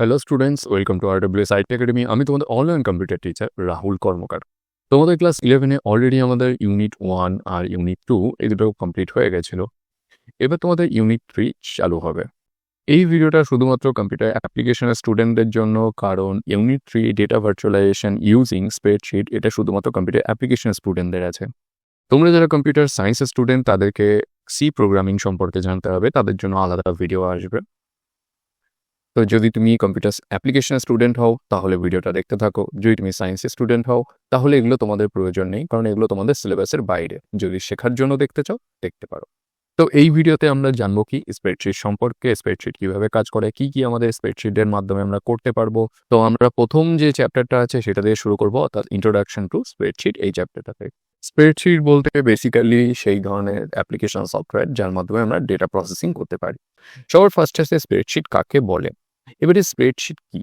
Hello students welcome to RWS IT academy আমি তোমাদের online computer teacher Rahul Karmakar তোমাদের class ইলেভেনে already আমাদের ইউনিট ওয়ান আর ইউনিট টু এই দুটো কমপ্লিট হয়ে গেছিল। এবার তোমাদের ইউনিট থ্রি চালু হবে। এই ভিডিওটা শুধুমাত্র কম্পিউটার অ্যাপ্লিকেশনের স্টুডেন্টদের জন্য, কারণ unit three data virtualization using spreadsheet এটা শুধুমাত্র কম্পিউটার অ্যাপ্লিকেশন স্টুডেন্টদের আছে। তোমরা যারা কম্পিউটার সায়েন্সের স্টুডেন্ট তাদেরকে সি প্রোগ্রামিং সম্পর্কে জানতে হবে, তাদের জন্য আলাদা ভিডিও আসবে। তো যদি তুমি কম্পিউটার অ্যাপ্লিকেশন স্টুডেন্ট হও, তাহলে ভিডিওটা দেখতে থাকো। যদি তুমি সায়েন্সের স্টুডেন্ট হও, তাহলে এগুলো তোমাদের প্রয়োজন নেই, কারণ এগুলো তোমাদের সিলেবাসের বাইরে। যদি শেখার জন্য দেখতে চাও, দেখতে পারো। তো এই ভিডিওতে আমরা জানব কি স্প্রেডশিট সম্পর্কে স্প্রেডশিট কীভাবে কাজ করে, কি কি আমাদের স্প্রেডশিটের মাধ্যমে আমরা করতে পারব। তো আমরা প্রথম যে চ্যাপ্টারটা আছে, সেটা দিয়ে শুরু করব, অর্থাৎ ইন্ট্রোডাকশন টু স্প্রেডশিট এই চ্যাপ্টারটাতে স্প্রেডশিট বলতে বেসিক্যালি সেই ধরনের অ্যাপ্লিকেশন সফটওয়্যার যার মাধ্যমে আমরা ডেটা প্রসেসিং করতে পারি। সবার ফার্স্ট আসে স্প্রেডশিট কাকে বলে? এবারে স্প্রেডশিট কি?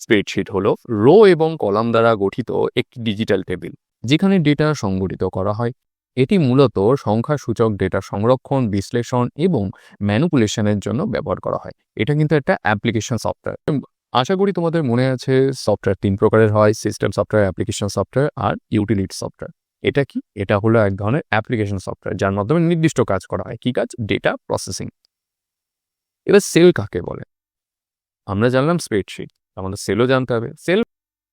স্প্রেডশিট হলো রো এবং কলাম দ্বারা গঠিত একটি ডিজিটাল টেবিল যেখানে ডেটা সংগঠিত করা হয়। এটি মূলত সংখ্যা সূচক ডেটা সংরক্ষণ, বিশ্লেষণ এবং ম্যানুপুলেশনের জন্য ব্যবহার করা হয়। এটা কিন্তু একটা অ্যাপ্লিকেশন সফটওয়্যার আশা করি তোমাদের মনে আছে সফটওয়্যার তিন প্রকারের হয় সিস্টেম সফটওয়্যার অ্যাপ্লিকেশন সফটওয়্যার আর ইউটিলিটি সফটওয়্যার এটা কি? এটা হলো এক ধরনের অ্যাপ্লিকেশন সফটওয়্যার যার মাধ্যমে নির্দিষ্ট কাজ করা হয়। কি কাজ? ডেটা প্রসেসিং এবার সেল কাকে বলে? আমরা জানলাম স্প্রেডশিট আমাদের সেলও জানতে হবে। সেল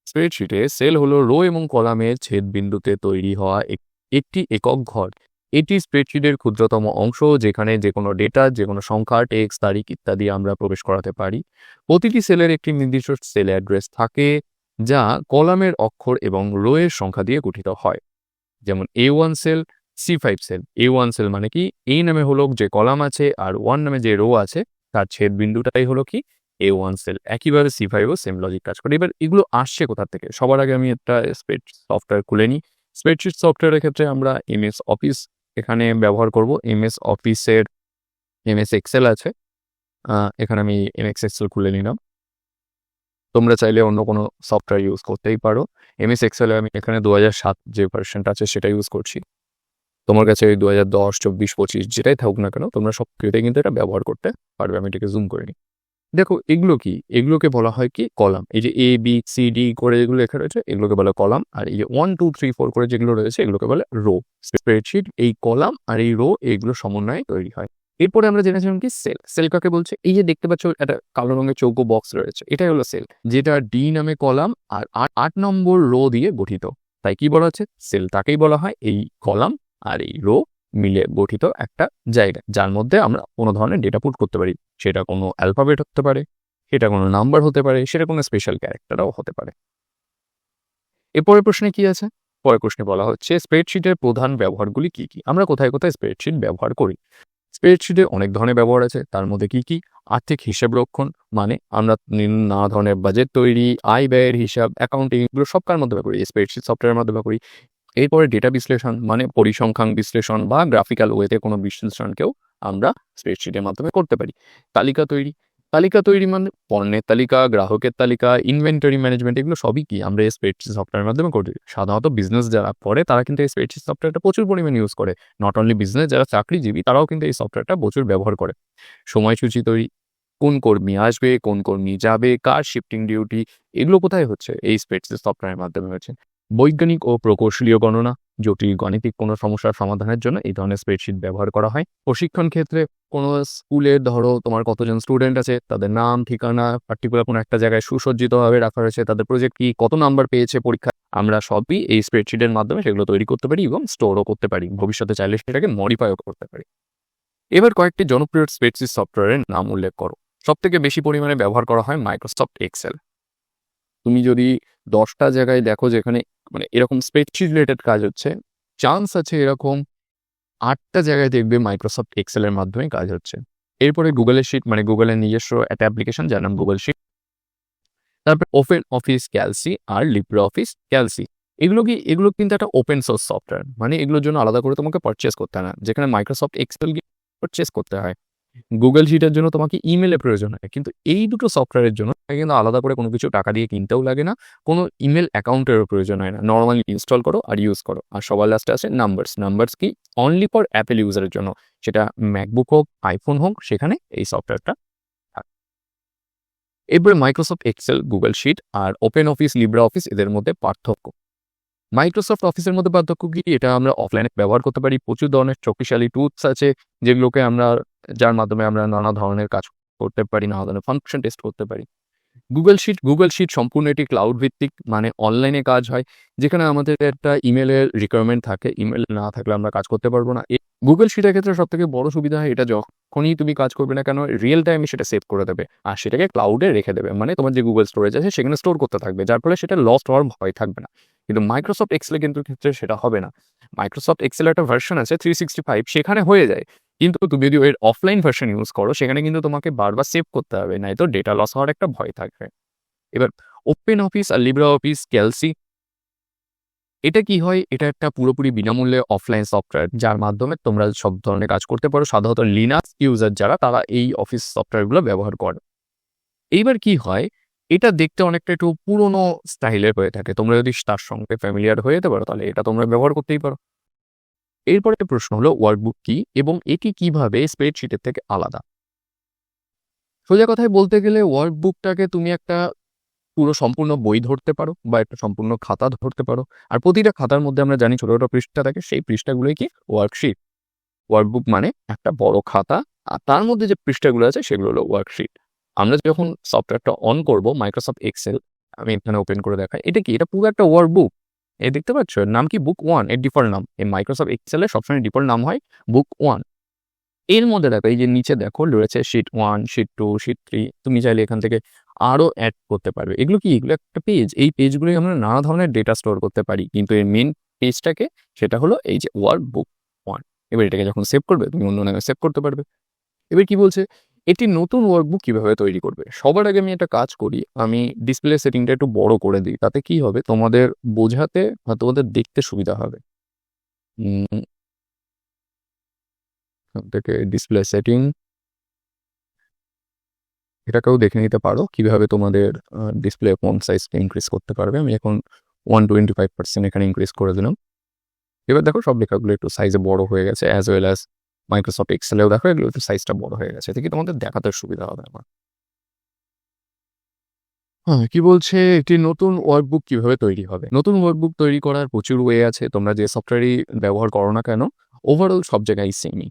স্প্রেডশিটে সেল হলো রো এবং কলামের ছেদ বিন্দুতে তৈরি হওয়া এক- একটি একক ঘর। এটি স্প্রেডশিটের ক্ষুদ্রতম অংশ যেখানে যে কোনো ডেটা যে কোনো সংখ্যা টেক্স তারিখ ইত্যাদি আমরা প্রবেশ করাতে পারি। প্রতিটি সেলের একটি নির্দিষ্ট সেল অ্যাড্রেস থাকে, যা কলামের অক্ষর এবং রো এর সংখ্যা দিয়ে গঠিত হয়। যেমন A one cell C five cell A one cell মানে কি? এই নামে হলো যে কলাম আছে, আর ওয়ান নামে যে রো আছে, তার ছেদ বিন্দুটাই হলো কি? এ ওয়ান সেল একইভাবে সি ফাইভও সেম লজিক কাজ করে। এবার এগুলো আসছে কোথা থেকে? সবার আগে আমি একটা স্প্রেড সফটওয়্যার খুলে নিই। স্প্রেডশিট সফটওয়্যারের ক্ষেত্রে আমরা এমএস অফিস এখানে ব্যবহার করব। এমএস অফিসের এমএস এক্সেল আছে। এখানে আমি এমএক্স এক্সেল খুলে নিলাম। তোমরা চাইলে অন্য কোনো সফটওয়্যার ইউজ করতেই পারো। এমএস এক্সেলে আমি এখানে দু হাজার সাত যে ভার্সনটা আছে সেটা ইউজ করছি। তোমার কাছে ওই দু হাজার দশ, চব্বিশ, পঁচিশ যেটাই থাকুক না কেন, তোমরা সব কিন্তু এটা ব্যবহার করতে পারবে। আমি এটাকে জুম করে নিই। দেখো, এগুলো কি? এগুলোকে বলা হয় কি? কলাম। এই যে এ বি সি ডি করে যেগুলো লেখা রয়েছে, এগুলোকে বলে কলাম। আর এই যে ওয়ান টু থ্রি ফোর করে যেগুলো রয়েছে, এগুলোকে বলে রো স্প্রেডশিট এই কলাম আর এই রো এগুলো সমন্বয়ে তৈরি হয়। এরপরে আমরা জেনেছিলাম কি? সেল সেল কাকে বলছে? এই যে দেখতে পাচ্ছ, একটা কালো রঙের চৌকো বক্স রয়েছে। এটাই হলো সেল যেটা ডি নামে কলাম আর আট নম্বর রো দিয়ে গঠিত। তাই কি বলা হচ্ছে? সেল তাকেই বলা হয় এই কলাম আর এই রো মিলে গঠিত একটা জায়গা, যার মধ্যে আমরা কোনো ধরনের ডেটা পুট করতে পারি। সেটা কোনো অ্যালফাবেট হতে পারে, সেটা কোনো নাম্বার হতে পারে, সেটা কোনো স্পেশাল ক্যারেক্টারও হতে পারে। এরপরের প্রশ্নে কি আছে? পরের প্রশ্নে বলা হচ্ছে স্প্রেডশিটের প্রধান ব্যবহারগুলি কি কি? আমরা কোথায় কোথায় স্প্রেডশিট ব্যবহার করি? স্প্রেডশিটে অনেক ধরনের ব্যবহার আছে, তার মধ্যে কি কি? আর্থিক হিসাব রক্ষণ মানে আমরা নানা ধরনের বাজেট তৈরি, আয় ব্যয়ের হিসাব অ্যাকাউন্টিং এগুলো সব কার মাধ্যমে করি স্প্রেডশিট সফটওয়্যারের মাধ্যমে করি। এরপরে ডেটা বিশ্লেষণ মানে পরিসংখ্যান বিশ্লেষণ বা গ্রাফিক্যাল ওয়েতে কোনো বিশ্লেষণকেও আমরা স্প্রেডশিটের মাধ্যমে করতে পারি। তালিকা তৈরি। তালিকা তৈরি মানে পণ্যের তালিকা, গ্রাহকের তালিকা ইনভেন্টরি ম্যানেজমেন্ট এগুলো সবই কি আমরা এই স্প্রেডশিট সফটওয়্যারের মাধ্যমে করি সাধারণত বিজনেস যারা করে, তারা কিন্তু এই স্প্রেডশিট সফটওয়্যারটা প্রচুর পরিমাণে ইউজ করে। নট অনলি বিজনেস যারা চাকরিজীবী, তারাও কিন্তু এই সফটওয়্যারটা প্রচুর ব্যবহার করে। সময়সূচি তৈরি। কোন কর্মী আসবে, কোন কর্মী যাবে, কার শিফটিং ডিউটি এগুলো কোথায় হচ্ছে? এই স্প্রেডশিট সফটওয়্যারের মাধ্যমে হচ্ছে। বৈজ্ঞানিক ও প্রকৌশলীয় গণনা, জটিল গাণিতিক কোনো সমস্যার সমাধানের জন্য এই ধরনের স্প্রেডশিট ব্যবহার করা হয়। প্রশিক্ষণ ক্ষেত্রে কোনো স্কুলের ধরো তোমার কতজন স্টুডেন্ট আছে, তাদের নাম, ঠিকানা পার্টিকুলার কোনো একটা জায়গায় সুসজ্জিতভাবে রাখা হয়েছে তাদের প্রজেক্ট কি, কত নাম্বার পেয়েছে পরীক্ষা, আমরা সবই এই স্প্রেডশিটের মাধ্যমে সেগুলো তৈরি করতে পারি এবং স্টোরও করতে পারি। ভবিষ্যতে চাইলে সেটাকে মডিফাইও করতে পারি। এবার কয়েকটি জনপ্রিয় স্প্রেডশিট সফটওয়্যারের নাম উল্লেখ করো। সব থেকে বেশি পরিমাণে ব্যবহার করা হয় মাইক্রোসফট এক্সেল তুমি যদি দশটা জায়গায় দেখো যেখানে মানে এরকম স্প্রেডশিট রিলেটেড কাজ হচ্ছে। চান্স আছে এরকম আটটা জায়গায় দেখবে মাইক্রোসফট এক্সেলের মাধ্যমে কাজ হচ্ছে। এরপরে গুগলের শিট মানে গুগলের নিজস্ব একটা অ্যাপ্লিকেশন যার নাম গুগল শিট তারপর ওপেন অফিস ক্যালসি আর লিব্রে অফিস ক্যালসি এগুলো কি, এগুলো কিন্তু একটা ওপেন সোর্স সফটওয়্যার মানে এগুলোর জন্য আলাদা করে তোমাকে পারচেস করতে হয় না। যেখানে মাইক্রোসফট এক্সেল পারচেস করতে হয়। গুগল শিটের জন্য তোমাকে ইমেলের প্রয়োজন হয়। কিন্তু এই দুটো সফটওয়্যারের জন্য কিন্তু আলাদা করে কোনো কিছু টাকা দিয়ে কিনতেও লাগে না। কোনো ইমেল অ্যাকাউন্টেরও প্রয়োজন হয় না। নর্মালি ইনস্টল করো আর ইউজ করো। আর সবার লাস্টে আছে নাম্বারস নাম্বারস কি? অনলি ফর অ্যাপেল ইউজারের জন্য। সেটা ম্যাকবুক হোক আইফোন হোক, সেখানে এই সফটওয়্যারটা এরপরে মাইক্রোসফট এক্সেল গুগল শিট আর ওপেন অফিস লিব্রা অফিস এদের মধ্যে পার্থক্য। মাইক্রোসফট অফিসের মধ্যে পার্থক্য কি? এটা আমরা অফলাইনে ব্যবহার করতে পারি। প্রচুর ধরনের শক্তিশালী টুলস আছে, যেগুলোকে আমরা, যার মাধ্যমে আমরা নানা ধরনের কাজ করতে পারি, নানা ধরনের ফাংশন টেস্ট করতে পারি। গুগল শিট গুগল শিট সম্পূর্ণ এটি ক্লাউড ভিত্তিক মানে অনলাইনে কাজ হয়, যেখানে আমাদের একটা ইমেলের রিকোয়ারমেন্ট থাকে। ইমেল না থাকলে আমরা কাজ করতে পারব না। গুগল শিটের ক্ষেত্রে সব থেকে বড় সুবিধা হয়, এটা যখনই তুমি কাজ করবে না কেন রিয়েল টাইমে সেটা সেভ করে দেবে। আর সেটাকে ক্লাউডে রেখে দেবে। মানে তোমার যে গুগল স্টোরেজ আছে, সেখানে স্টোর করতে থাকবে। যার ফলে সেটা লস্ট হওয়ার ভয় থাকবে না। কিন্তু মাইক্রোসফট এক্সেলে কিন্তু ক্ষেত্রে সেটা হবে না। মাইক্রোসফট এক্সেল একটা ভার্সন আছে থ্রি সিক্সটি ফাইভ সেখানে হয়ে যায়। কিন্তু তুমি যদি এর অফলাইন ভার্সন ইউজ করো, সেখানে কিন্তু তোমাকে বারবার সেভ করতে হবে নাই তো ডেটা লস হওয়ার একটা ভয় থাকবে। এবার ওপেন অফিস আর লিব্রা অফিস ক্যালসি এটা কি হয়? এটা একটা পুরোপুরি বিনামূল্যে অফলাইন সফটওয়্যার যার মাধ্যমে তোমরা সব ধরনের কাজ করতে পারো। সাধারণত লিনাক্স ইউজার যারা, তারা এই অফিস সফটওয়্যারগুলো ব্যবহার করে। এইবার কি হয়? এটা দেখতে অনেকটা একটু পুরনো স্টাইলের হয়ে থাকে। তোমরা যদি তার সঙ্গে ফ্যামিলিয়ার হয়ে যেতে পারো, তাহলে এটা তোমরা ব্যবহার করতেই পারো। এরপরে প্রশ্ন হলো ওয়ার্কবুক কি এবং এটি কীভাবে স্প্রেডশিটের থেকে আলাদা? সোজা কথায় বলতে গেলে ওয়ার্কবুকটাকে তুমি একটা পুরো সম্পূর্ণ বই ধরতে পারো বা একটা সম্পূর্ণ খাতা ধরতে পারো। আর প্রতিটা খাতার মধ্যে আমরা জানি ছোট ছোট পৃষ্ঠা থাকে, সেই পৃষ্ঠাগুলোই কি? ওয়ার্কশিট ওয়ার্কবুক মানে একটা বড় খাতা, আর তার মধ্যে যে পৃষ্ঠাগুলো আছে, সেগুলো হলো ওয়ার্কশিট আমরা যখন সফটওয়্যারটা অন করব মাইক্রোসফট এক্সেল আমি এখানে ওপেন করে দেখাই। এটা কি? এটা পুরো একটা ওয়ার্ড বুক এ দেখতে পাচ্ছ? নাম কি? বুক ওয়ানের ডিফল্ট নাম। এই মাইক্রোসফট এক্সেলের সবসময় ডিফল্ট নাম হয় বুক ওয়ানের মধ্যে দেখো, এই যে নিচে দেখো, রয়েছে sheet one sheet two sheet three তুমি চাইলে এখান থেকে আরও অ্যাড করতে পারবে। এগুলো কি? এগুলো একটা পেজ এই পেজগুলোই আমরা নানা ধরনের ডেটা স্টোর করতে পারি। কিন্তু এর মেন পেজটাকে সেটা হলো এই যে ওয়ার্ক বুক ওয়ান এবার এটাকে যখন সেভ করবে, তুমি অন্য নামে সেভ করতে পারবে। এবার কি বলছে? এটি নতুন ওয়ার্কবুক কীভাবে তৈরি করবে? সবার আগে আমি একটা কাজ করি, আমি ডিসপ্লে সেটিংটা একটু বড় করে দিই, তাতে কি হবে? তোমাদের বোঝাতে বা তোমাদের দেখতে সুবিধা হবে। থেকে ডিসপ্লে সেটিং এটাকেও দেখে নিতে পারো, কীভাবে তোমাদের ডিসপ্লে ফোন সাইজকে ইনক্রিজ করতে পারবে। আমি এখন ওয়ান টোয়েন্টি ফাইভ পার্সেন্ট এখানে ইনক্রিজ করে দিলাম। এবার দেখো সব লেখাগুলো একটু সাইজে বড় হয়ে গেছে অ্যাজ ওয়েল অ্যাজ মাইক্রোসফট এক্সেলেও দেখো এগুলো একটু সাইজটা বড় হয়ে গেছে। এতে কি তোমাদের দেখাতে সুবিধা হবে আমার? হ্যাঁ কি বলছে? একটি নতুন ওয়ার্কবুক কীভাবে তৈরি হবে? নতুন ওয়ার্কবুক তৈরি করার প্রচুর ওয়ে আছে। তোমরা যে সফটওয়্যারই ব্যবহার করো না কেন ওভারঅল সব জায়গায় সেমই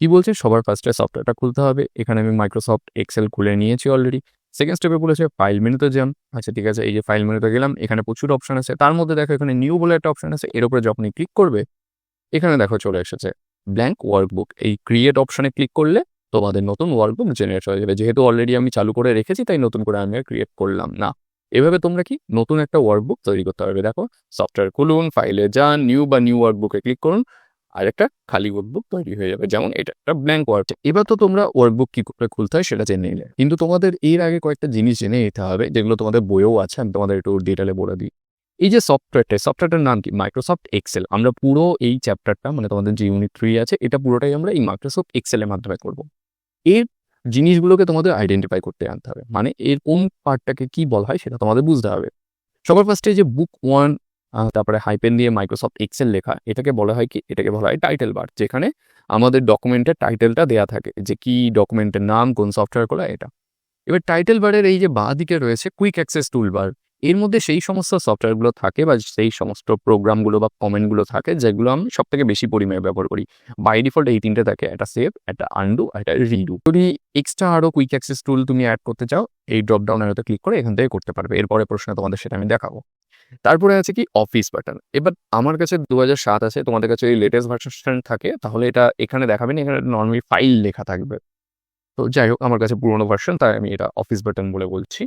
কি বলছে? সবার ফার্স্টে সফটওয়্যারটা খুলতে হবে। এখানে আমি মাইক্রোসফট এক্সেল খুলে নিয়েছি অলরেডি সেকেন্ড স্টেপে বলেছে ফাইল মেনুতে যান। আচ্ছা ঠিক আছে, এই যে ফাইল মেনুতে গেলাম, এখানে প্রচুর অপশন আছে। তার মধ্যে দেখো এখানে নিউ বলে একটা অপশন আছে। এর উপরে যখনই ক্লিক করবে, এখানে দেখো চলে এসেছে। ব্ল্যাঙ্ক ওয়ার্কবুক এই ক্রিয়েট অপশনে ক্লিক করলে তোমাদের নতুন ওয়ার্কবুক জেনারেট হয়ে যাবে। যেহেতু অলরেডি আমি চালু করে রেখেছি, তাই নতুন করে আমি আর ক্রিয়েট করলাম না। এভাবে তোমরা কি নতুন একটা ওয়ার্কবুক তৈরি করতে পারবে। দেখো সফটওয়্যার খুলুন ফাইলে যান নিউ বা নিউ ওয়ার্কবুকে ক্লিক করুন, আর একটা খালি ওয়ার্কবুক তৈরি হয়ে যাবে। যেমন এটা, একটা ব্ল্যাঙ্ক ওয়ার্ক এবার তো তোমরা ওয়ার্কবুক কি করে খুলতে হয় সেটা জেনে নিলে। কিন্তু তোমাদের এর আগে কয়েকটা জিনিস জেনে নিতে হবে, যেগুলো তোমাদের বইও আছে, আমি তোমাদের একটু ডিটেলে বলে দিই। এই যে সফটওয়্যারটা সফটওয়্যারটার নাম কি? মাইক্রোসফট এক্সেল আমরা পুরো এই চ্যাপ্টারটা মানে তোমাদের যে ইউনিট থ্রি আছে, এটা পুরোটাই আমরা এই মাইক্রোসফট এক্সেলের মাধ্যমে করব। এর জিনিসগুলোকে তোমাদের আইডেন্টিফাই করতে আনতে হবে। মানে এর কোন পার্টটাকে কি বলা হয় সেটা তোমাদের বুঝতে হবে। সবার ফার্স্টে যে বুক ওয়ান তারপরে হাইপেন দিয়ে মাইক্রোসফট এক্সেল লেখা, এটাকে বলা হয় কি? এটাকে বলা হয় টাইটেল বার যেখানে আমাদের ডকুমেন্টের টাইটেলটা দেয়া থাকে যে কি ডকুমেন্টের নাম, কোন সফটওয়্যার এটা। এবার টাইটেল বারের এই যে বাঁ দিকে রয়েছে কুইক অ্যাক্সেস টুল বার এর মধ্যে সেই সমস্ত সফটওয়্যারগুলো থাকে বা সেই সমস্ত প্রোগ্রামগুলো বা কমেন্টগুলো থাকে যেগুলো আমি সব থেকে বেশি পরিমাণে ব্যবহার করি। বাই ডিফল্ট এই তিনটে থাকে, একটা সেভ একটা আন্ডু একটা রিডু যদি এক্সট্রা আরও কুইক অ্যাক্সেস টুল তুমি অ্যাড করতে চাও, এই ড্রপ ডাউনের হতে ক্লিক করে এখান থেকে করতে পারবে। এরপরে প্রশ্ন তোমাদের সেটা আমি দেখাবো। তারপরে আছে কি? অফিস বাটন এবার আমার কাছে দু হাজার সাত আছে, তোমাদের কাছে এই লেটেস্ট ভার্সন থাকে, তাহলে এটা এখানে দেখাবে না, এখানে নর্মালি ফাইল লেখা থাকবে। তো যাই হোক, আমার কাছে পুরোনো ভার্সন তাই আমি এটা অফিস বাটন বলে বলছি।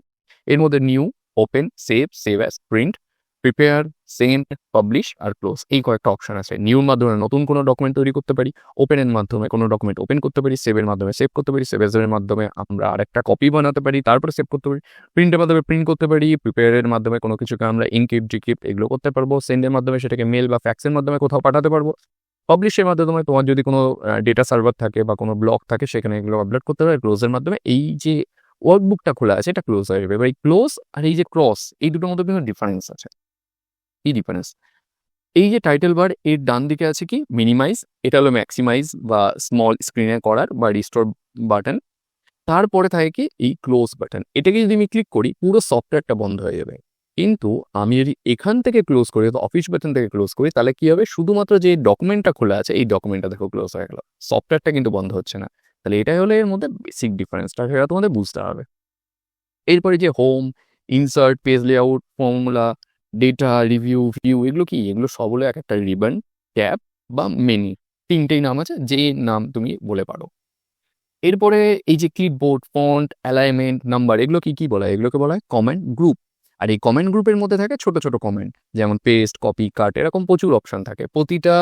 এর মধ্যে new open save save as print prepare send publish আর ক্লোজ এই কয়েকটা অপশন আছে। নিউর মাধ্যমে নতুন কোনো ডকুমেন্ট তৈরি করতে পারি। ওপেনের মাধ্যমে কোনো ডকুমেন্ট ওপেন করতে পারি। সেভের মাধ্যমে সেভ করতে পারি। সেভের মাধ্যমে আমরা আরেকটা কপি বানাতে পারি। তারপরে সেভ করতে পারি। প্রিন্টের মাধ্যমে প্রিন্ট করতে পারি। প্রিপেয়ারের মাধ্যমে কোনো কিছুকে আমরা ইনকিপ ডিকিপ এগুলো করতে পারব। সেন্ডের মাধ্যমে সেটাকে মেল বা ফ্যাক্সের মাধ্যমে কোথাও পাঠাতে পারব। পাবলিশের মাধ্যমে তোমার যদি কোনো ডেটা সার্ভার থাকে বা কোনো ব্লক থাকে, সেখানে এগুলো আপলোড করতে পারে। ক্লোজের মাধ্যমে এই যে ওয়ার্কবুকটা খোলা আছে, এটা ক্লোজ হয়ে যাবে। এবার এই ক্লোজ আর এই যে ক্রস এই দুটোর মধ্যে কিন্তু ডিফারেন্স আছে। কি ডিফারেন্স এই যে টাইটেল বার এর ডান দিকে আছে কি? মিনিমাইজ এটা হলো ম্যাক্সিমাইজ বা স্মল স্ক্রিনে করার বা রিস্টোর বাটন তারপরে থাকে কি? এই ক্লোজ বাটন এটাকে যদি আমি ক্লিক করি, পুরো সফটওয়্যারটা বন্ধ হয়ে যাবে। কিন্তু আমি যদি এখান থেকে ক্লোজ করি অফিস বাটন থেকে ক্লোজ করি, তাহলে কি হবে? শুধুমাত্র যে ডকুমেন্টটা খোলা আছে, এই ডকুমেন্টটা দেখো ক্লোজ হয়ে গেল। সফটওয়্যারটা কিন্তু বন্ধ হচ্ছে না। তাহলে এটাই হলো এর মধ্যে বেসিক ডিফারেন্সটা সেটা তোমাদের বুঝতে হবে। এরপরে যে home insert page layout formula data review view এগুলো কি? এগুলো সব হলো এক একটা রিবন ট্যাব বা মেনি তিনটেই নাম আছে, যে নাম তুমি বলে পারো। এরপরে এই যে ক্লিপবোর্ড ফন্ট অ্যালাইনমেন্ট নাম্বার এগুলো কি কি বলা? হয় এগুলোকে বলা হয় কমেন্ট গ্রুপ আর এই কমেন্ট গ্রুপের মধ্যে থাকে ছোট ছোট কমেন্ট যেমন পেস্ট কপি কাট এরকম প্রচুর অপশন থাকে। প্রতিটা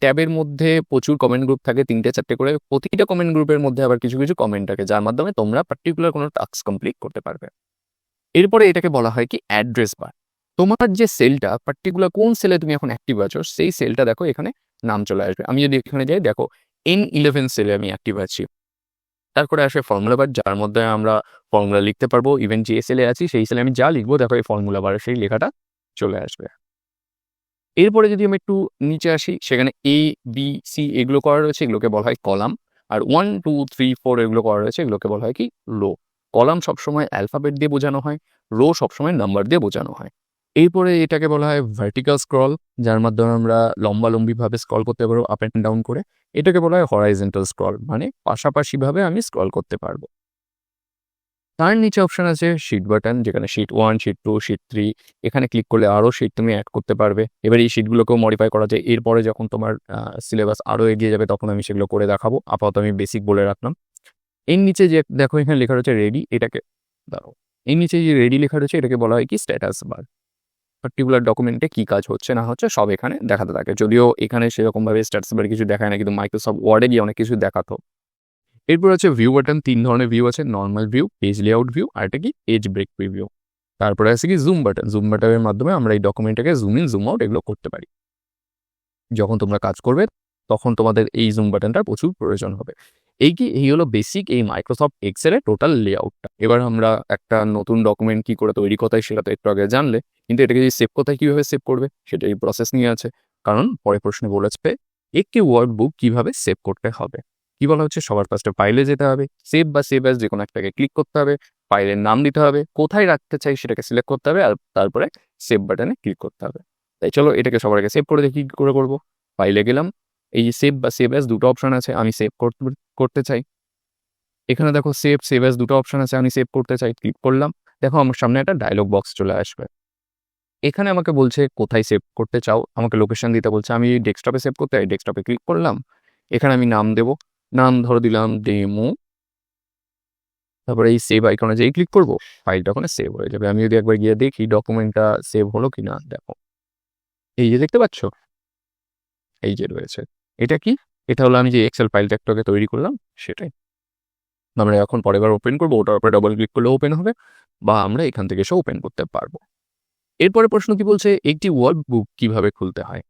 ট্যাবের মধ্যে প্রচুর কমেন্ট গ্রুপ থাকে, তিনটে চারটে করে প্রতিটা কমেন্ট গ্রুপের মধ্যে আবার কিছু কিছু কমেন্ট থাকে, যার মাধ্যমে তোমরা পার্টিকুলার কোনো টাস্ক কমপ্লিট করতে পারবে। এরপরে এটাকে বলা হয় কি অ্যাড্রেস বার তোমার যে সেলটা পার্টিকুলার কোন সেলে তুমি এখন অ্যাক্টিভ আছো, সেই সেলটা দেখো, এখানে নাম চলে আসবে। আমি যদি এখানে যাই, দেখো এন ইলেভেন সেলে আমি অ্যাক্টিভ আছি। তারপরে আসে ফর্মুলা বার যার মধ্যে আমরা ফর্মুলা লিখতে পারব। ইভেন যে সেলে আছি, সেই সেলে আমি যা লিখব, দেখো এই ফর্মুলা বারে সেই লেখাটা চলে আসবে। এরপরে যদি আমি একটু নিচে আসি, সেখানে এ বি সি এগুলো করা রয়েছে, এগুলোকে বলা হয় কলাম। আর ওয়ান টু থ্রি ফোর এগুলো করা রয়েছে, এগুলোকে বলা হয় কি? রো কলাম সবসময় অ্যালফাবেট দিয়ে বোঝানো হয় রো সবসময় নাম্বার দিয়ে বোঝানো হয়। এরপরে এটাকে বলা হয় ভার্টিক্যাল স্ক্রল যার মাধ্যমে আমরা লম্বালম্বিভাবে স্ক্রল করতে পারব আপ অ্যান্ড ডাউন করে। এটাকে বলা হয় হরাইজেন্টাল স্ক্রল মানে পাশাপাশিভাবে আমি স্ক্রল করতে পারব। তার নিচে অপশন আছে শিট বাটন যেখানে sheet one sheet two sheet three এখানে ক্লিক করলে আরও শিট তুমি অ্যাড করতে পারবে। এবার এই শিটগুলোকেও মডিফাই করা যায়। এরপরে যখন তোমার সিলেবাস আরও এগিয়ে যাবে, তখন আমি সেগুলো করে দেখাবো। আপাতত আমি বেসিক বলে রাখলাম। এর নিচে যে, দেখো এখানে লেখা রয়েছে রেডি এটাকে দাঁড়ো এর নিচে যে রেডি লেখা রয়েছে, এটাকে বলা হয় কি? স্ট্যাটাস বার পার্টিকুলার ডকুমেন্টে কী কাজ হচ্ছে না হচ্ছে, সব এখানে দেখাতে থাকে। যদিও এখানে সেরকমভাবে স্ট্যাটাস বার কিছু দেখায় না, কিন্তু মাইক্রোসফট ওয়ার্ডে গিয়ে অনেক কিছু দেখাতো। এরপর আছে ভিউ বাটন তিন ধরনের ভিউ আছে normal view page layout view আর এটা কি এজ ব্রেক প্রিভিউ তারপরে আছে কি জুম বাটন জুম বাটনের মাধ্যমে আমরা এই ডকুমেন্টটাকে জুম ইন জুম আউট এগুলো করতে পারি। যখন তোমরা কাজ করবে, তখন তোমাদের এই জুম বাটনটার প্রচুর প্রয়োজন হবে। এই কি, এই হলো বেসিক এই মাইক্রোসফট এক্সেলের টোটাল লেআউটটা এবার আমরা একটা নতুন ডকুমেন্ট কি করে তৈরি হয় সেটা তো একটু আগে জানলে, কিন্তু এটাকে যদি সেভ কোথায়, কীভাবে সেভ করবে, সেটা এই প্রসেস নিয়ে আছে। কারণ পরে প্রশ্নে বলেছে, একটি ওয়ার্ড বুক কীভাবে সেভ করতে হবে? কি বলা হচ্ছে? সবার ফার্স্টে ফাইলে যেতে হবে। সেভ বা সেভ অ্যাজ যে কোনো একটাকে ক্লিক করতে হবে। ফাইলের নাম দিতে হবে। কোথায় রাখতে চাই সেটাকে সিলেক্ট করতে হবে আর তারপরে সেভ বাটনে ক্লিক করতে হবে। তাই চলো এটাকে সবার আগে সেভ করে দেখি কী করে করব। ফাইলে গেলাম। এই যে সেভ বা সেভ অ্যাজ দুটো অপশান আছে, আমি সেভ করতে চাই। এখানে দেখো সেভ সেভ অ্যাজ দুটো অপশান আছে, আমি সেভ করতে চাই ক্লিক করলাম। দেখো আমার সামনে একটা ডায়লগ বক্স চলে আসবে। এখানে আমাকে বলছে কোথায় সেভ করতে চাও? আমাকে লোকেশন দিতে বলছে। আমি ডেস্কটপে সেভ করতে চাই ডেস্কটপে ক্লিক করলাম। এখানে আমি নাম দেব। নাম ধরে দিলাম ডেমো। তারপরে এই সেভ আইকনে যেই ক্লিক করব ফাইলটা ওখানে সেভ হয়ে যাবে। আমি যদি একবার গিয়ে দেখি ডকুমেন্টটা সেভ হলো কি না দেখো। এই যে দেখতে পাচ্ছ? এই যে রয়েছে। এটা কি? এটা হলো আমি যে এক্সেল ফাইলটা একটাকে তৈরি করলাম, সেটাই। আমরা এখন পরের বার ওপেন করব, ওটার উপরে ডবল ক্লিক করলে ওপেন হবে, বা আমরা এখান থেকে এসে ওপেন করতে পারব। এরপরে প্রশ্ন কি বলছে? একটি ওয়ার্ক বুক কীভাবে খুলতে হয়?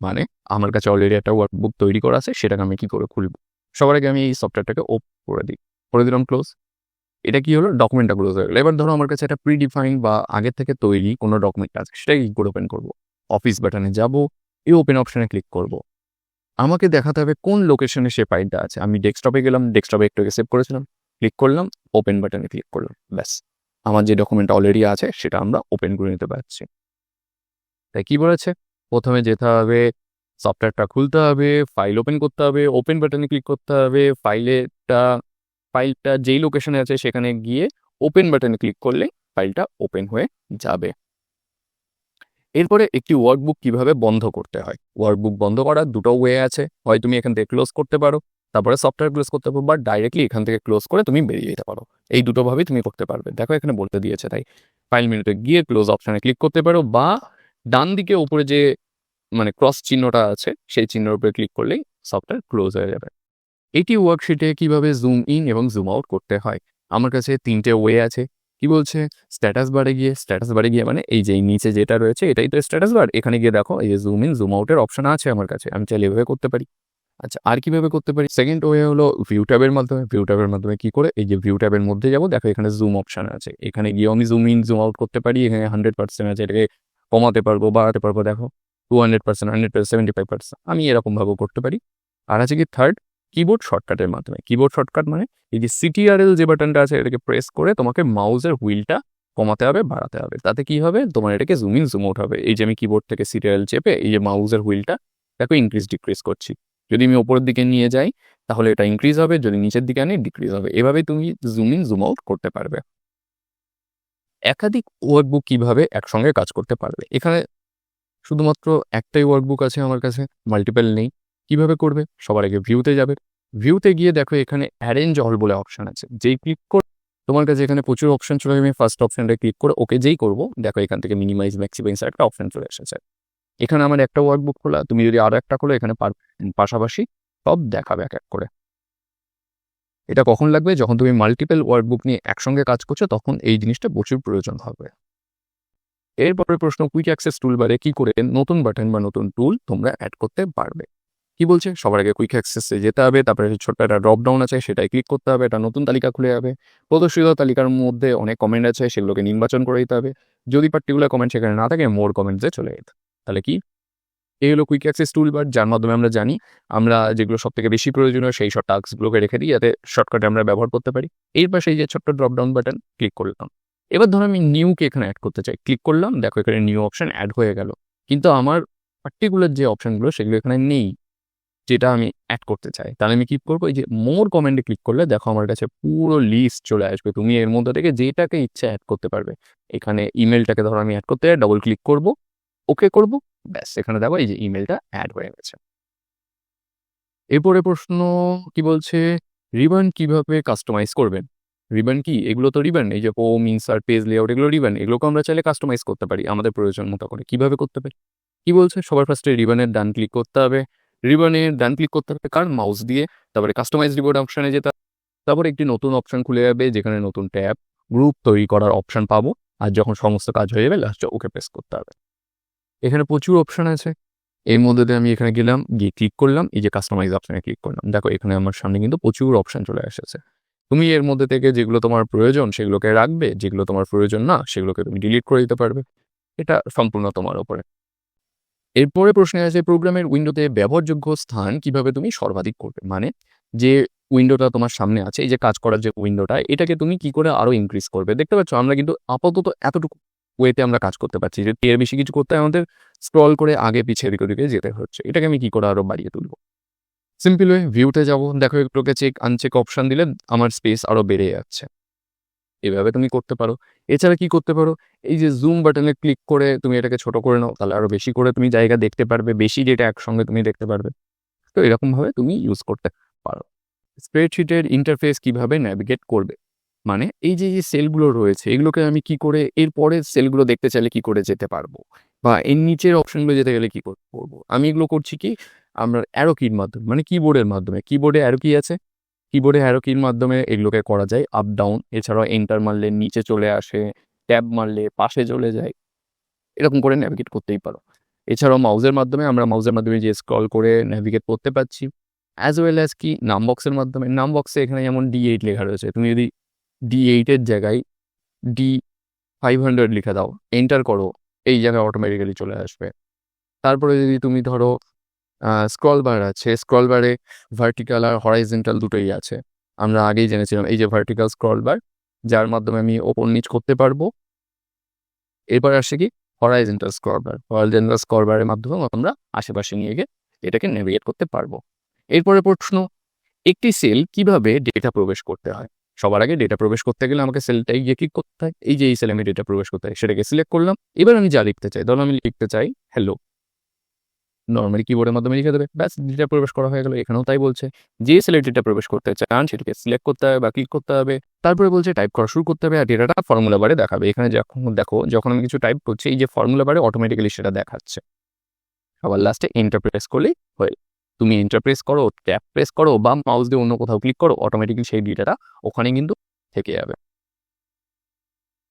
মানে আমার কাছে অলরেডি একটা ওয়ার্ক বুক তৈরি করা আছে, সেটাকে আমি কি করে খুলব? সবার আগে আমি এই সফটওয়্যারটাকে ওপ করে দিই। করে দিলাম ক্লোজ এটা কি হলো? ডকুমেন্টটা ক্লোজ হয়ে গেলো। এবার ধরো আমার কাছে একটা প্রিডিফাইন বা আগের থেকে তৈরি কোনো ডকুমেন্ট আছে। সেটাকে কি করে ওপেন করব। অফিস বাটনে যাব। এই ওপেন অপশনে ক্লিক করব। আমাকে দেখাতে হবে কোন লোকেশনে সে ফাইলটা আছে। আমি ডেস্কটপে গেলাম ডেস্কটপে একটুকে সেভ করেছিলাম। ক্লিক করলাম ওপেন বাটনে ক্লিক করলাম। ব্যাস। আমার যে ডকুমেন্ট অলরেডি আছে, সেটা আমরা ওপেন করে নিতে পারছি। তাই কি বলেছে? প্রথমে যেতে হবে সফটওয়্যারটা খুলতে হবে ফাইল ওপেন করতে হবে ওপেন বাটনে ক্লিক করতে হবে ফাইলেরটা ফাইলটা যেই লোকেশনে আছে সেখানে গিয়ে ওপেন বাটনে ক্লিক করলে ফাইলটা ওপেন হয়ে যাবে। এরপরে একটি ওয়ার্কবুক কীভাবে বন্ধ করতে হয়। ওয়ার্কবুক বন্ধ করার দুটো ওয়ে আছে। হয় তুমি এখান থেকে ক্লোজ করতে পারো, তারপরে সফটওয়্যার ক্লোজ করতে পারো, বা ডাইরেক্টলি এখান থেকে ক্লোজ করে তুমি বেরিয়ে যেতে পারো। এই দুটোভাবেই তুমি করতে পারবে। দেখো এখানে বলতে দিয়েছে তাই। ফাইল মিনিটে গিয়ে ক্লোজ অপশানে ক্লিক করতে পারো, বা ডান দিকে উপরে যে মানে ক্রস চিহ্নটা আছে, সেই চিহ্নের উপরে ক্লিক করলেই সফটওয়্যার ক্লোজ হয়ে যাবে। এটি ওয়ার্কশিটে কীভাবে জুম ইন এবং জুম আউট করতে হয়? আমার কাছে তিনটে ওয়ে আছে। কি বলছে? স্ট্যাটাস বারে গিয়ে স্ট্যাটাস বারে গিয়ে মানে এই যে নিচে যেটা রয়েছে, এটাই তো স্ট্যাটাস বার এখানে গিয়ে দেখো, এই যে জুম ইন জুম আউটের অপশন আছে আমার কাছে। আমি চাইলে এভাবে করতে পারি। আচ্ছা আর কীভাবে করতে পারি? সেকেন্ড ওয়ে হলো ভিউ ট্যাবের মাধ্যমে। ভিউ ট্যাবের মাধ্যমে কি করে? এই যে ভিউ ট্যাবের মধ্যে যাব, দেখো এখানে জুম অপশন আছে। এখানে গিয়ে আমি জুম ইন জুম আউট করতে পারি। এখানে হান্ড্রেড পার্সেন্ট আছে, এটাকে কমাতে পারব, বাড়াতে পারব, দেখো। Two hundred percent hundred percent seventy five percent আমি এরকমভাবেও করতে পারি। আর আছে কি থার্ড কিবোর্ড শর্টকাটের মাধ্যমে। কিবোর্ড শর্টকাট মানে এই যে সিটিআরএল যে বাটনটা আছে, এটাকে প্রেস করে তোমাকে মাউসের হুইলটা কমাতে হবে, বাড়াতে হবে। তাতে কি হবে? তোমার এটাকে জুম ইন জুম আউট হবে। এই যে আমি কিবোর্ড থেকে সিটিআরএল চেপে এই যে মাউসের হুইলটা দেখো ইনক্রিজ ডিক্রিজ করছি। যদি আমি ওপরের দিকে নিয়ে যাই, তাহলে এটা ইনক্রিজ হবে। যদি নিচের দিকে আনি ডিক্রিজ হবে। এভাবে তুমি জুম ইন জুম আউট করতে পারবে। একাধিক ওয়ার্কবুক কীভাবে একসঙ্গে কাজ করতে পারবে? এখানে শুধুমাত্র একটাই ওয়ার্কবুক আছে আমার কাছে মাল্টিপল নেই। কীভাবে করবে? সবার আগে ভিউতে যাবে। ভিউতে গিয়ে দেখো এখানে অ্যারেঞ্জ অল বলে অপশন আছে। যেই ক্লিক করে, তোমার কাছে এখানে প্রচুর অপশন চলে আমি ফার্স্ট অপশনটা ক্লিক করে ওকে যেই করব, দেখো এখান থেকে মিনিমাইজ ম্যাক্সিমাইজ একটা অপশন চলে এসেছে। এখানে আমার একটা ওয়ার্কবুক খোলা, তুমি যদি আরও একটা খোলো, এখানে পাশাপাশি সব দেখাবে এক এক করে। এটা কখন লাগবে? যখন তুমি মাল্টিপল ওয়ার্কবুক নিয়ে একসঙ্গে কাজ করছ, তখন এই জিনিসটা প্রচুর প্রয়োজন হবে। এরপরে প্রশ্ন কুইক অ্যাক্সেস টুলবারে কি করে নতুন বাটন বা নতুন টুল তোমরা অ্যাড করতে পারবে? কি বলছে? সবার আগে কুইক অ্যাক্সেসে যেতে হবে, তারপরে ছোট্ট একটা ড্রপ ডাউন আছে সেটাই ক্লিক করতে হবে একটা নতুন তালিকা খুলে যাবে। প্রদর্শিত তালিকার মধ্যে অনেক কমেন্ট আছে, সেগুলোকে নির্বাচন করে দিতে হবে। যদি পার্টিকুলার কমেন্ট সেখানে না থাকে মোর কমেন্টসে চলে যেতে তাহলে কি? এই হলো কুইক অ্যাক্সেস টুলবার যার মাধ্যমে আমরা জানি আমরা যেগুলো সব থেকে বেশি প্রয়োজনীয়, সেই সব টাস্কগুলোকে রেখে দিই, যাতে শর্টকাটে আমরা ব্যবহার করতে পারি। এর পাশে যে ছোট্ট ড্রপ ডাউন বাটন ক্লিক করলাম। এবার ধরো আমি নিউকে এখানে অ্যাড করতে চাই। ক্লিক করলাম, দেখো এখানে নিউ অপশন অ্যাড হয়ে গেল। কিন্তু আমার পার্টিকুলার যে অপশনগুলো সেগুলো এখানে নেই, যেটা আমি অ্যাড করতে চাই। তাহলে আমি কি করব? এই যে মোর কমেন্টে ক্লিক করলে দেখো আমার কাছে পুরো লিস্ট চলে আসবে। তুমি এর মধ্যে থেকে যেটাকে ইচ্ছা অ্যাড করতে পারবে। এখানে ইমেলটাকে ধরো আমি অ্যাড করতে চাই ডবল ক্লিক করব ওকে করব, ব্যাস, এখানে দেখো এই যে ইমেলটা অ্যাড হয়ে গেছে। এরপরে প্রশ্ন কি বলছে? রিবন কীভাবে কাস্টমাইজ করবেন? রিবন কি? এগুলো তো রিবন এই যে হোম ইনসার্ট পেজ লেআউট এগুলো রিবন এগুলোকে আমরা চাইলে কাস্টমাইজ করতে পারি আমাদের প্রয়োজন মতো করে। কীভাবে করতে পারি? কি বলছে? সবার ফার্স্টে রিবনের ডান ক্লিক করতে হবে। রিবনের ডান ক্লিক করতে হবে কারণ মাউস দিয়ে। তারপরে কাস্টমাইজ রিবোর্ড অপশানে যেতে। তারপরে একটি নতুন অপশন খুলে যাবে, যেখানে নতুন ট্যাব গ্রুপ তৈরি করার অপশন পাবো। আর যখন সমস্ত কাজ হয়ে যাবে লাস্টে ওকে প্রেস করতে হবে। এখানে প্রচুর অপশন আছে। এর মধ্যে দিয়ে আমি এখানে গেলাম, গিয়ে ক্লিক করলাম, এই যে কাস্টমাইজ অপশানে ক্লিক করলাম। দেখো, এখানে আমার সামনে কিন্তু প্রচুর অপশন চলে এসেছে। তুমি এর মধ্যে থেকে যেগুলো তোমার প্রয়োজন সেগুলোকে রাখবে, যেগুলো তোমার প্রয়োজন না সেগুলোকে তুমি ডিলিট করে দিতে পারবে। এটা সম্পূর্ণ তোমার ওপরে এরপরে প্রশ্নে আছে প্রোগ্রামের উইন্ডোতে ব্যবহারযোগ্য স্থান কীভাবে তুমি সর্বাধিক করবে? মানে যে উইন্ডোটা তোমার সামনে আছে, এই যে কাজ করার যে উইন্ডোটা, এটাকে তুমি কি করে আরও ইনক্রিজ করবে? দেখতে পাচ্ছ, আমরা কিন্তু আপাতত এতটুকু ওয়েতে আমরা কাজ করতে পারছি যে এর বেশি কিছু করতে আমাদের স্ক্রল করে আগে পিছিয়ে দিকে দিকে যেতে হচ্ছে। এটাকে আমি কি করে আরও বাড়িয়ে তুলবো? সিম্পল ওয়ে ভিউতে যাব। দেখো এগুলোকে চেক আনচেক অপশান দিলে আমার স্পেস আরও বেড়ে যাচ্ছে। এভাবে তুমি করতে পারো। এছাড়া কি করতে পারো? এই যে জুম বাটনে ক্লিক করে তুমি এটাকে ছোট করে নাও, তাহলে আরও বেশি করে তুমি জায়গা দেখতে পারবে, বেশি ডেটা একসঙ্গে তুমি দেখতে পারবে। তো এরকমভাবে তুমি ইউজ করতে পারো। স্প্রেডশিটের ইন্টারফেস কীভাবে ন্যাভিগেট করবে? মানে এই যে যে সেলগুলো রয়েছে, এগুলোকে আমি কি করে এরপরে সেলগুলো দেখতে চাইলে কি করে যেতে পারব? বা এর নিচের অপশনগুলো যেতে গেলে কি করব? আমি এগুলো করছি কি, আমরা অ্যারো কির মাধ্যমে মানে কিবোর্ডের মাধ্যমে কিবোর্ডে অ্যারো কি আছে? কিবোর্ডে অ্যারো কির মাধ্যমে এগুলোকে করা যায় আপ ডাউন এছাড়াও এন্টার মারলে নিচে চলে আসে ট্যাব মারলে পাশে চলে যায়, এরকম করে ন্যাভিগেট করতেই পারো। এছাড়াও মাউজের মাধ্যমে, আমরা মাউজের মাধ্যমে যে স্ক্রল করে ন্যাভিগেট করতে পারছি। অ্যাজ ওয়েল অ্যাজ কি নাম বক্সের মাধ্যমে নাম বক্সে এখানে যেমন ডি এইট লেখা রয়েছে, তুমি যদি ডি এইটের জায়গায় ডি ফাইভ হান্ড্রেড লিখে দাও। এন্টার করো। এই জায়গায় অটোমেটিক্যালি চলে আসবে। তারপরে যদি তুমি ধরো স্ক্রল বার আছে স্ক্রল বারে ভার্টিক্যাল আর হরাইজেন্টাল দুটোই আছে। আমরা আগেই জেনেছিলাম এই যে ভার্টিক্যাল স্ক্রল বার যার মাধ্যমে আমি ওপর নিচ করতে পারব। এরপর আসে কি? Horizontal scroll bar horizontal scroll বারের মাধ্যমে আমরা আশেপাশে নিয়ে গিয়ে এটাকে নেভিগেট করতে পারব। এরপরে প্রশ্ন, একটি সেল কীভাবে ডেটা প্রবেশ করতে হয়? সবার আগে ডেটা প্রবেশ করতে গেলে আমাকে সেলটাই গিয়ে ক্লিক করতে হয়। এই যে এই সেলে আমি ডেটা প্রবেশ করতে হয়, সেটাকে সিলেক্ট করলাম। এবার আমি যা লিখতে চাই, ধরো আমি লিখতে চাই হ্যালো নর্মালি কিবোর্ডের মাধ্যমে লিখে দেবে। ব্যাস ডেটা প্রবেশ করা হয়ে গেল, এখানেও তাই বলছে। যে সেলে ডেটা প্রবেশ করতে চান, সেটাকে সিলেক্ট করতে হবে বা ক্লিক করতে হবে। তারপরে বলছে টাইপ করা শুরু করতে হবে আর ডেটাটা ফর্মুলা বারে দেখাবে। এখানে যখন, দেখো, যখন আমি কিছু টাইপ করছি, এই যে ফর্মুলা বারে অটোমেটিক্যালি সেটা দেখাচ্ছে। সবার লাস্টে এন্টার প্রেস করলেই হয়ে। তুমি এন্টার প্রেস করো ট্যাপ প্রেস করো বা মাউস দিয়ে অন্য কোথাও ক্লিক করো অটোমেটিক্যালি সেই ডেটাটা ওখানে কিন্তু থেকে যাবে।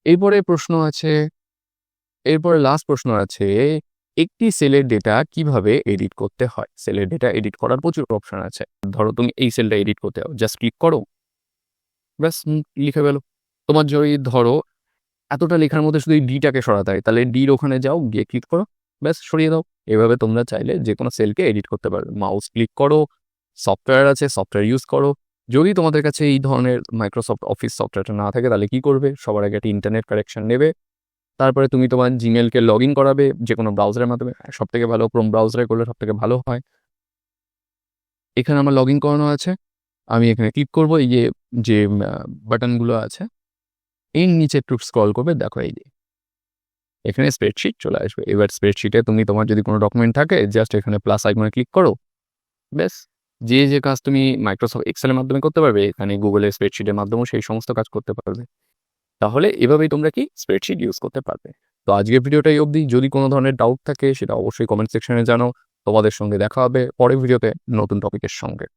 এরপরে প্রশ্ন আছে, এরপরে লাস্ট প্রশ্ন আছে, একটি সেলের ডেটা কীভাবে এডিট করতে হয়? সেলের ডেটা এডিট করার প্রচুর অপশন আছে। ধরো তুমি এই সেলটা এডিট করতে হবে জাস্ট ক্লিক করো, ব্যাস লিখে ফেলো। তোমার যদি ধরো এতটা লেখার মধ্যে শুধু ডিটাকে সরাতে হয়, তাহলে ডির ওখানে যাও, গিয়ে ক্লিক করো। ব্যাস, সরিয়ে দাও এভাবে তোমরা চাইলে যে কোনো সেলকে এডিট করতে পারবে মাউস ক্লিক করো, সফটওয়্যার আছে, সফটওয়্যার ইউজ করো। যদি তোমাদের কাছে এই ধরনের মাইক্রোসফট অফিস সফটওয়্যারটা না থাকে, তাহলে কি করবে? সবার আগে একটা ইন্টারনেট কানেকশন নেবে। তারপরে তুমি তোমার জিমেলকে লগ ইন করাবে যে কোনো ব্রাউজারের মাধ্যমে। সব থেকে ভালো ক্রোম ব্রাউজারে করলে সব থেকে ভালো হয়। এখানে আমার লগ ইন করানো আছে। আমি এখানে ক্লিক করব। এই যে যে বাটনগুলো আছে, এর নিচে একটু স্ক্রল করবে। দেখো, এই যে। এখানে স্প্রেডশিট চলে আসবে। এবার স্প্রেডশিটে তুমি তোমার যদি কোনো ডকুমেন্ট থাকে জাস্ট এখানে প্লাস আইকনে ক্লিক করো। ব্যাস। যে যে কাজ তুমি মাইক্রোসফট এক্সেলের মাধ্যমে করতে পারবে, এখানে গুগলের স্প্রেডশিটের মাধ্যমেও সেই সমস্ত কাজ করতে পারবে। তাহলে এভাবেই তোমরা কি স্প্রেডশিট ইউজ করতে পারবে। তো আজকের ভিডিওটাই অবধি। যদি কোনো ধরনের ডাউট থাকে, সেটা অবশ্যই কমেন্ট সেকশনে জানাও। তোমাদের সঙ্গে দেখা হবে পরের ভিডিওতে নতুন টপিকের সঙ্গে।